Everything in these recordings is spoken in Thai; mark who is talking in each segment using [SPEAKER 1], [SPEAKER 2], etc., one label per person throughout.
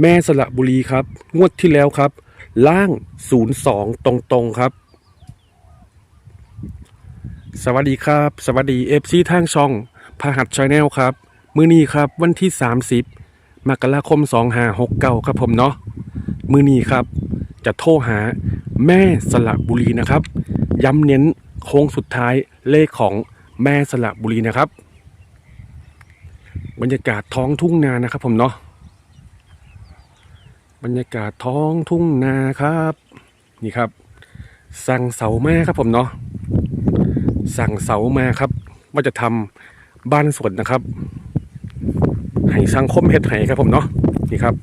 [SPEAKER 1] แม่สระบุรีครับ งวดที่แล้วครับ ล่าง 02 ตรงๆครับ สวัสดีครับ สวัสดีเอฟซีทางช่องพหัสชาแนลครับ มือนี้ครับวันที่ 30มกราคม 2569 ครับผมเนาะมือนี้ครับ จะโทรหาแม่สระบุรีนะครับ ย้ำเน้นโค้งสุดท้ายเลขของแม่สระบุรีนะครับ บรรยากาศท้องทุ่งนานะครับผมเนาะ บรรยากาศท้องทุ่งนาครับ นี่ครับ สั่งเสามาครับผมเนาะสั่งเสามาครับ ว่าจะทำบ้านสวนนะครับให้ช่างคมเฮ็ดให้ครับผมเนาะนี่ครับ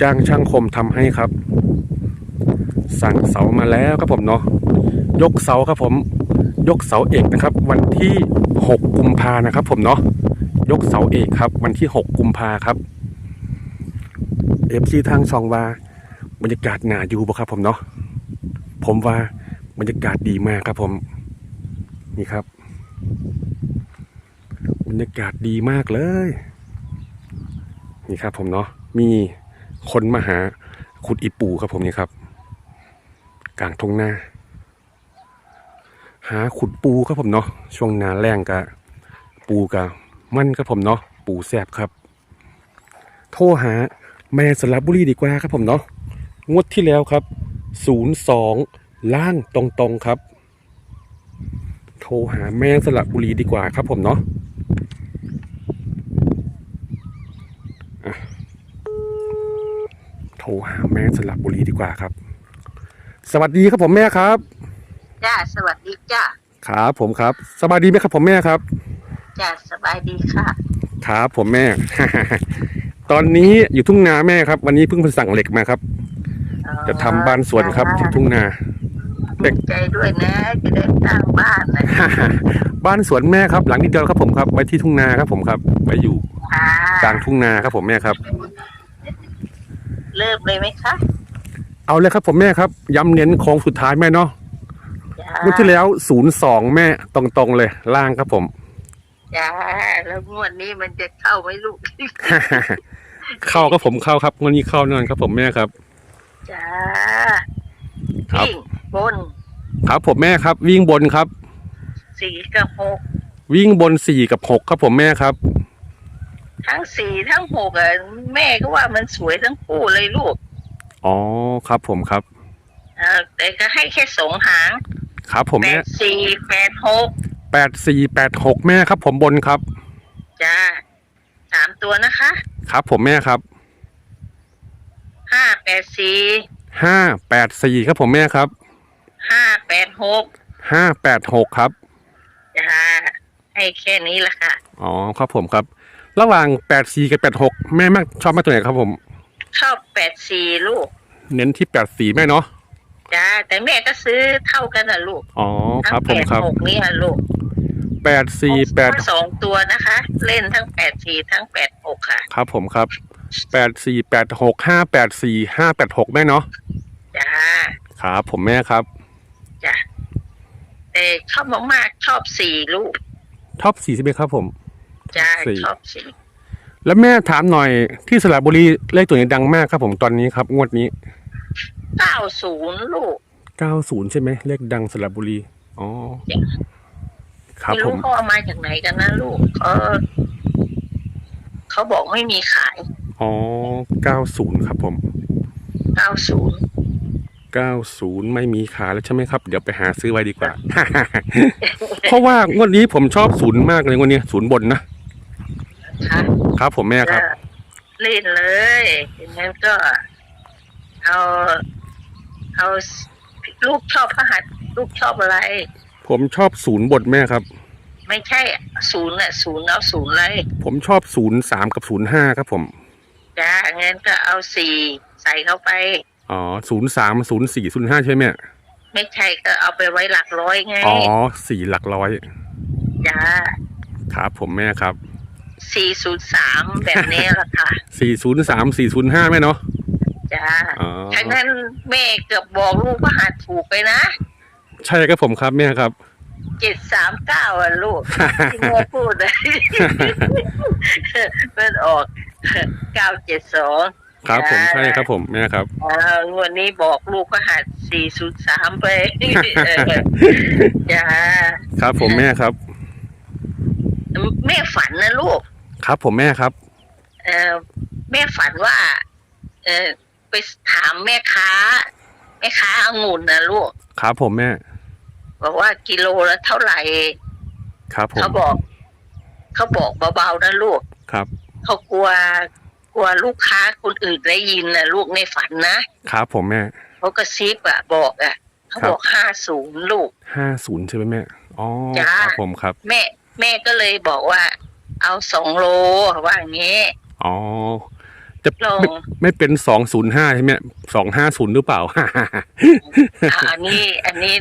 [SPEAKER 1] จ้างช่างคมทำให้ครับ สั่งเสามาแล้วครับผมเนาะยกเสาครับผม ยกเสาเอกนะครับ วันที่ 6 กุมภานะครับ ผมเนาะยกเสาเอกครับ วันที่ 6 กุมภาครับ เอฟซีทางช่องว่าบรรยากาศหนาอยู่บ่ครับผมเนาะผมว่าบรรยากาศดีมากครับผม นี่ครับ บรรยากาศดีมากเลย นี่ครับผมเนาะมีคนมาหาขุดอีปูครับผมนี่ครับ กลางทุ่งนาหาขุดปูครับผมเนาะช่วงนาแรงกะปูกะมันครับผมเนาะปูแสบครับ โทรหา แม่สระบุรีดีกว่าครับผมเนาะงวดที่แล้วครับ02ล่างตรงๆครับ โทรหาแม่สระบุรีดีกว่าครับผมเนาะอะโทรหาแม่สระบุรีดีกว่าครับ สวัสดีครับผมแม่ครับ
[SPEAKER 2] จ้าสวัสดีจ้า
[SPEAKER 1] ครับผมครับ สบายดีไหมครับผมแม่ครับ
[SPEAKER 2] จ้าสบายดีค่ะ
[SPEAKER 1] ครับผมแม่ ตอนนี้อยู่ทุ่งนาแม่ครับ วันนี้เพิ่งไปสั่งเหล็กมาครับ จะทำบ้านสวนครับที่ทุ่งนา
[SPEAKER 2] เด็กใจด้วยนะจะได้สร้างบ้านนะ
[SPEAKER 1] บ้านสวนแม่ครับ หลังนิดเดียวครับผมครับไว้ที่ทุ่งนาครับผมครับไว้อยู่
[SPEAKER 2] ค่ะ
[SPEAKER 1] กลางทุ่งนาครับผมแม่ครับ
[SPEAKER 2] เริ่มเลยไหมคะ
[SPEAKER 1] เอาเลยครับผมแม่ครับ ย้ำเน้นโค้งสุดท้ายแม่เนาะ
[SPEAKER 2] จ้า
[SPEAKER 1] เมื่อที่แล้วศูนย์สองแม่ตรงๆเลย ล่างครับผม
[SPEAKER 2] จ้าแล้วงวดนี้มันจะเข้าไหมลูก
[SPEAKER 1] เข้าครับผมเข้าครับงวดนี้เข้าแน่นอนครับ ผมแม่ครับ
[SPEAKER 2] จ้า
[SPEAKER 1] ครับ
[SPEAKER 2] วิ่งบน
[SPEAKER 1] ครับผมแม่ครับ วิ่งบนครับ
[SPEAKER 2] สี่กับหก
[SPEAKER 1] วิ่งบนสี่กับหกครับผมแม่ครับ
[SPEAKER 2] ทั้งสี่ทั้งหกอะแม่ก็ว่ามันสวยทั้งคู่เลยลูก
[SPEAKER 1] อ๋อครับผมครับ
[SPEAKER 2] เออแต่ก็ให้แค่สองหาง
[SPEAKER 1] ครับผม
[SPEAKER 2] แป
[SPEAKER 1] แม่
[SPEAKER 2] ดสี่แปดหก
[SPEAKER 1] แปดสี่แปดหกแม่ครับ ผมบนครับ
[SPEAKER 2] จ้าสาม ตัวนะคะ
[SPEAKER 1] ครับผมแม่ครับ
[SPEAKER 2] ห้าแปดสี่
[SPEAKER 1] ห้าแปดสี่ครับผมแม่ครับ
[SPEAKER 2] ห้าแปดหก
[SPEAKER 1] ห้าแปดหกครับ
[SPEAKER 2] จ้าให้แค่นี้ละค่ะ
[SPEAKER 1] อ๋อครับผมครับ ระหว่างแปดสี่กับแปดหกแม่มากชอบมากตัวไหนครับผม
[SPEAKER 2] ชอบแปดสี่ลูก
[SPEAKER 1] เน้นที่แปดสี่แม่เนาะ
[SPEAKER 2] จ้าแต่แม่ก็ซื้อเท่ากันนะลูก
[SPEAKER 1] อ๋อค
[SPEAKER 2] ทั้
[SPEAKER 1] รับ
[SPEAKER 2] ง
[SPEAKER 1] ผ
[SPEAKER 2] แป
[SPEAKER 1] ม
[SPEAKER 2] ด
[SPEAKER 1] ครับ
[SPEAKER 2] หกนี่ค่ะลูก
[SPEAKER 1] แปดสี่แปด
[SPEAKER 2] สองตัวนะคะ เล่นทั้งแปดสี่ทั้งแปดหกค่ะ
[SPEAKER 1] ครับผมครับแปดสี่แปดหกห้าแปดสี่ห้าแปดหกแม่เนาะ
[SPEAKER 2] จ้า
[SPEAKER 1] ครับผมแม่ครับ
[SPEAKER 2] จ้าแต่ชอบมากๆชอบสี่ลูก
[SPEAKER 1] ชอบสี่ใช่ไหมครับ ผม
[SPEAKER 2] จ้า
[SPEAKER 1] สี่
[SPEAKER 2] ชอบสี่
[SPEAKER 1] แล้วแม่ถามหน่อยที่สระบุรีเลขตัวนี้ดังมากครับ ผมตอนนี้ครับ งวดนี้
[SPEAKER 2] เก้าศูนย์ลูก
[SPEAKER 1] เก้าศูนย์ใช่ไหมเลขดังสระบุรีอ๋อ
[SPEAKER 2] จ้ะ
[SPEAKER 1] ครับ
[SPEAKER 2] ไม่
[SPEAKER 1] ผ
[SPEAKER 2] รู้
[SPEAKER 1] ม
[SPEAKER 2] เขาเอามาจากไหนกันนะลูกเออเขาบอกไม่มีขาย
[SPEAKER 1] อ๋อเก้าศูนย์ครับผม
[SPEAKER 2] เก้าศูนย์
[SPEAKER 1] เก้าศูนย์ไม่มีขายแล้วใช่ไหมครับ เดี๋ยวไปหาซื้อไว้ดีกว่า เพราะว่างวดนี้ผมชอบศูนย์มากเลยงวดนี้ศูนย์บนนะ
[SPEAKER 2] ค่ะ
[SPEAKER 1] ครับผมแม่ครับ
[SPEAKER 2] ก็เล่นเลยอย่างนั้นก็ เอา เอา ลูกชอบพระหัสลูกชอบอะไร
[SPEAKER 1] ผมชอบศูนย์บนแม่ครับ
[SPEAKER 2] ไม่ใช่ศูนย์อะศูนย์เอาศูนย์เลย
[SPEAKER 1] ผมชอบศูนย์สามกับศูนย์ห้าครับผม
[SPEAKER 2] จ้างั้นก็เอาสี่ใส่เข้าไป
[SPEAKER 1] อ๋อศูนย์สามศูนย์สี่ศูนย์ห้าใช่ไหมแม่
[SPEAKER 2] ไม่ใช่ก็เอาไปไว้หลักร้อยไง
[SPEAKER 1] อ๋อสี่หลักร้อย
[SPEAKER 2] จ้า
[SPEAKER 1] ครับผมแม่ครับ
[SPEAKER 2] สี่ศูนย์สามแบบนี้ละค่ะ
[SPEAKER 1] สี่ศูนย์สามสี่ศูนย์ห้าแม่เนาะ
[SPEAKER 2] จ้า
[SPEAKER 1] อ๋อ
[SPEAKER 2] ทั้งนั้นแม่เกือบบอกลูกพระหัสถูกไปนะ
[SPEAKER 1] ใช่ครับผมครับแม่ครับ
[SPEAKER 2] เจ็ดสามเก้าอะลูก ที่แม่พูดเลยมันออกเก้าเจ็ดสอง
[SPEAKER 1] ครับผมใช่ครับผมแม่ครับ
[SPEAKER 2] อ่างวันนี้บอกลูกพหัสสี่ศูนย์สามไปเออจ้า
[SPEAKER 1] ครับผมแม่ครับ
[SPEAKER 2] แม่ฝันนะลูก
[SPEAKER 1] ครับผมแม่ครับ
[SPEAKER 2] เออแม่ฝันว่า เออไปถามแม่ค้า แม่ค้าองุ่นนะลูก
[SPEAKER 1] ครับผมแม่
[SPEAKER 2] บอกว่ากิโลละเท่าไหร่
[SPEAKER 1] ครับผม
[SPEAKER 2] เขาบอก เขาบอกเบาๆนะลูก
[SPEAKER 1] ครับ
[SPEAKER 2] เขากลัวกลัวลูกค้าคนอื่นได้ยินนะลูกในฝันนะครับ
[SPEAKER 1] ผมแม่
[SPEAKER 2] เขากระซิบอะบอกอะเขา
[SPEAKER 1] ครับ
[SPEAKER 2] บอกห้าศูนย์ลูก
[SPEAKER 1] ห้าศูนย์ใช่ไหมแม่อ๋อ
[SPEAKER 2] จ้า
[SPEAKER 1] ครับผมครับ
[SPEAKER 2] แม่ แม่ก็เลยบอกว่า เอาสองโลว่าอย่างนี้
[SPEAKER 1] อ๋อจะ
[SPEAKER 2] ลอง
[SPEAKER 1] ไม่ไม่เป็นสองศูนย์ห้าใช่ไหมสองห้าศูนย์หรือเปล่า
[SPEAKER 2] อะอันนี้ อันนี้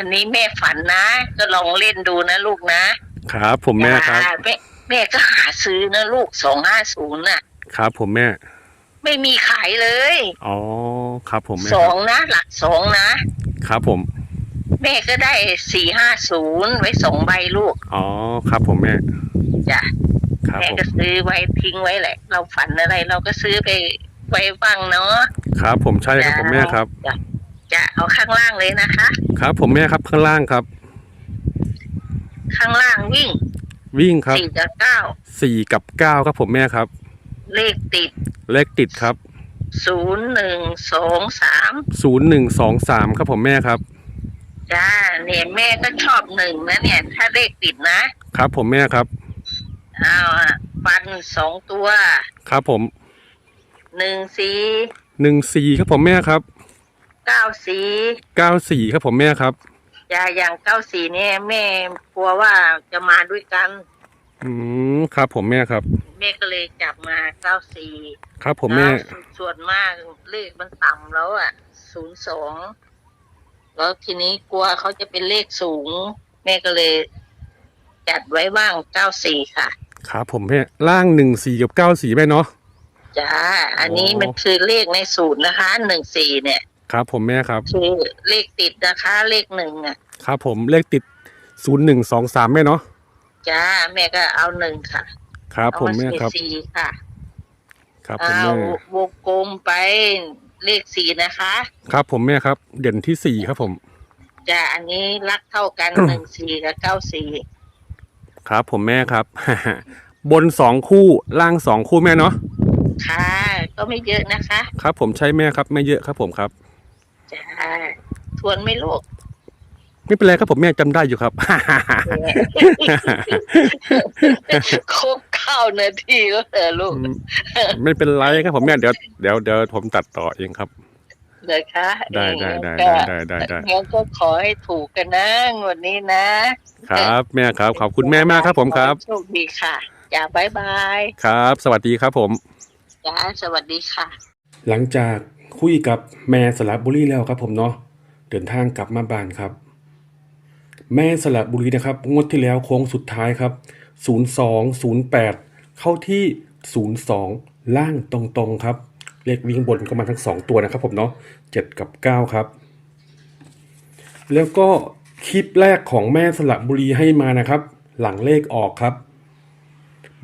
[SPEAKER 2] อันนี้แม่ฝันนะ ก็ลองเล่นดูนะลูกนะครับ
[SPEAKER 1] ผมแม่ครับ
[SPEAKER 2] จ้าแม่แม่ก็หาซื้อนะลูกสองห้าศูนย์น่ะ
[SPEAKER 1] ครับผมแม่
[SPEAKER 2] ไม่มีขายเลย
[SPEAKER 1] อ๋อครับผมแม่
[SPEAKER 2] ส
[SPEAKER 1] ค
[SPEAKER 2] อ
[SPEAKER 1] รับ
[SPEAKER 2] งนะ หลักสองนะ
[SPEAKER 1] ครับผม
[SPEAKER 2] แม่ก็ได้สี่ห้าศูนย์ไว้สองใบลูก
[SPEAKER 1] อ๋อครับผมแม่
[SPEAKER 2] จ้ะ
[SPEAKER 1] ครับ
[SPEAKER 2] แม่
[SPEAKER 1] ผม
[SPEAKER 2] ก็ซื้อไว้ทิ้งไว้แหละ เราฝันอะไรเราก็ซื้อไปไว้บ้างเนาะ
[SPEAKER 1] ครับผมใช่ครับผมแม่ครับ
[SPEAKER 2] จ้ะจะเอาข้างล่างเลยนะคะ
[SPEAKER 1] ครับ ผมแม่ครับข้างล่างครับ
[SPEAKER 2] ข้างล่างวิ่ง
[SPEAKER 1] วิ่งครับ
[SPEAKER 2] สี่กับเก้า
[SPEAKER 1] สี่กับเก้าครับ ผมแม่ครับ
[SPEAKER 2] เลขติด
[SPEAKER 1] เลขติดครับ
[SPEAKER 2] ศูนย์หนึ่งสองสาม
[SPEAKER 1] ศูนย์หนึ่งสองสามครับผมแม่ครับ
[SPEAKER 2] จ้าเนี่ยแม่ก็ชอบหนึ่งนะเนี่ย ถ้าเลขติดนะครับ
[SPEAKER 1] ผมแม่ครับ
[SPEAKER 2] เอาอะฟันสองตัว
[SPEAKER 3] ครับผม
[SPEAKER 2] หนึ่งสี่
[SPEAKER 1] หนึ่งสี่ครับผมแม่ครับ
[SPEAKER 2] เก้าสี่
[SPEAKER 1] เก้าสี่ครับผมแม่ครับ
[SPEAKER 2] จ้าอย่างเก้าสี่เนี่ยแม่กลัวว่าจะมาด้วยกัน
[SPEAKER 1] อืมครับผมแม่ครับ
[SPEAKER 2] แม่ก็เลยจับมาเก้าสี่
[SPEAKER 1] ครับผมแม่
[SPEAKER 2] แล้วส่วนมากเลขมันต่ำแล้วอะศูนย์สองแล้วทีนี้กลัวเขาจะเป็นเลขสูง แม่ก็เลย จัดไว้บ้างเก้าสี่ค่ะ
[SPEAKER 1] ครับผมแม่ล่างหนึ่งสี่กับเก้าสี่แม่เนาะ
[SPEAKER 2] จ้า อันนี้
[SPEAKER 1] โอ้
[SPEAKER 2] มันคือเลขในสูตรนะคะหนึ่งสี่เนี่ย
[SPEAKER 1] ครับผมแม่ครับ
[SPEAKER 2] คือเลขติดนะคะเลขหนึ่งอะ
[SPEAKER 1] ครับผมเลขติดศูนย์หนึ่งสองสามแม่เนาะ
[SPEAKER 2] จ้าแม่ก็เอาหนึ่งค่ะ
[SPEAKER 1] ครับ
[SPEAKER 2] เอา
[SPEAKER 1] ผม
[SPEAKER 2] มา
[SPEAKER 1] แม่
[SPEAKER 2] สี่
[SPEAKER 1] ครับ
[SPEAKER 2] สี่ค่ะ
[SPEAKER 1] ครับผม
[SPEAKER 2] เอา
[SPEAKER 1] แม่
[SPEAKER 2] วงกลมไปเลขสี่นะคะ
[SPEAKER 1] ครับผมแม่ครับ เด่นที่สี่ครับผม
[SPEAKER 2] จ้าอันนี้รักเท่ากันหนึ่งสี่กับเก้าสี่
[SPEAKER 1] ครับผมแม่ครับ บนสองคู่ล่างสองคู่แม่เนาะ
[SPEAKER 2] ค่ะ ก็ไม่เยอะนะคะ
[SPEAKER 1] ครับผมใช่แม่ครับ ไม่เยอะครับผมครับ
[SPEAKER 2] จ้าทวนไม่ลูก
[SPEAKER 1] ไม่เป็นไรครับผมแม่จำได้อยู่ครับ
[SPEAKER 2] ครบเก้านาทีแล้วเหรอลูก
[SPEAKER 1] ไม่เป็นไรครับผมแม่เดี๋ยวเดี๋ยวเดี๋ยวผมตัดต่อเองครับ
[SPEAKER 2] เลยคะ
[SPEAKER 1] ได้ได้ได้
[SPEAKER 2] ก็
[SPEAKER 1] ได้ได้ได้
[SPEAKER 2] งั้นก็ขอให้ถูกกันนะงวันนี้นะ ครับ
[SPEAKER 1] แม่ครับ ขอบคุณแม่มากครับผมครับ
[SPEAKER 2] โชคดีค่ะจ้าบายบาย
[SPEAKER 1] ครับ สวัสดีครับผม
[SPEAKER 2] จ้าสวัสดีค่ะ
[SPEAKER 1] หลังจาก คุยกับแม่สระบุรีแล้วครับผมเนาะเดินทางกลับมาบ้านครับ แม่สระบุรีนะครับ งวดที่แล้วโค้งสุดท้ายครับ 0208 เข้าที่ 02 ล่างตรงๆครับ เลขวิ่งบนก็มาทั้ง 2 ตัวนะครับผมเนาะ7 กับ 9 ครับ แล้วก็คลิปแรกของแม่สระบุรีให้มานะครับ หลังเลขออกครับ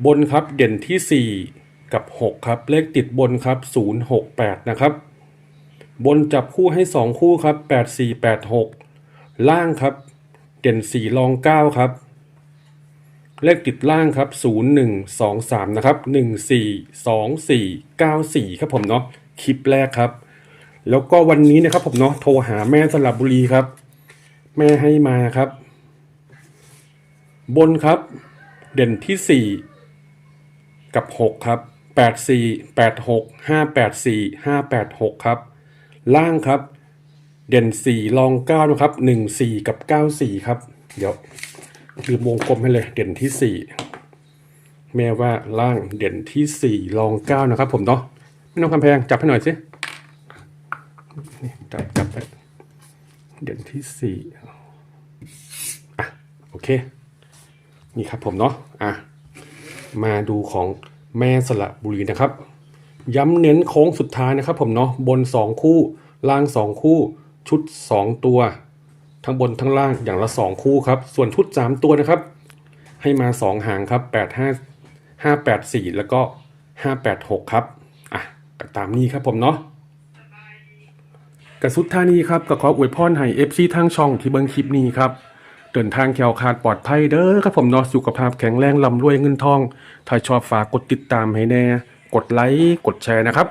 [SPEAKER 1] บนครับเด่นที่ 4 กับ 6 ครับ เลขติดบนครับ 068 นะครับ บนจับคู่ให้ 2 คู่ครับ 8486 ล่างครับ เด่น 4 รอง 9 ครับ เลขติดล่างครับ 0123 นะครับ 142494 ครับผมเนาะคลิปแรกครับ แล้วก็วันนี้นะครับผมเนาะโทรหาแม่สลับบุรีครับ แม่ให้มาครับ บนครับ เด่นที่ 4 กับ 6 ครับ 84 86 584 586 ครับ ล่างครับ เด่น 4 รอง9นะครับ 1 4 กับ 9 4 ครับ เดี๋ยวลืมวงกลมให้เลย เด่นที่ 4 แม่ว่าล่างเด่นที่ 4 รอง9นะครับ ผมเนาะไม่ต้องคำแพงจับให้หน่อยสินี่จับจับไปเด่นที่ 4 อะ โอเค นี่ครับผมเนาะอะมาดูของแม่สละบุรีนะครับ ย้ำเน้นโค้งสุดท้ายนะครับผมเนาะบน 2 คู่ ล่าง 2 คู่ ชุด 2 ตัว ทั้งบนทั้งล่างอย่างละ 2 คู่ครับ ส่วนชุด 3 ตัวนะครับ ให้มา 2 หางครับ 8 5 5 8 4 แล้วก็ 5 8 6 ครับ อะตามนี้ครับผมเนาะกับสุดท่านี้ครับกับขออวยพรให้เอฟซีทางช่องที่เบิ้งคลิปนี้ครับเดินทางแขวขาดปลอดภัยเด้อครับผมเนาะสุขภาพแข็งแรงลำรวยเงินทอง ถ้าชอบฝากกดติดตามให้แน่ กดไลค์กดแชร์นะครับ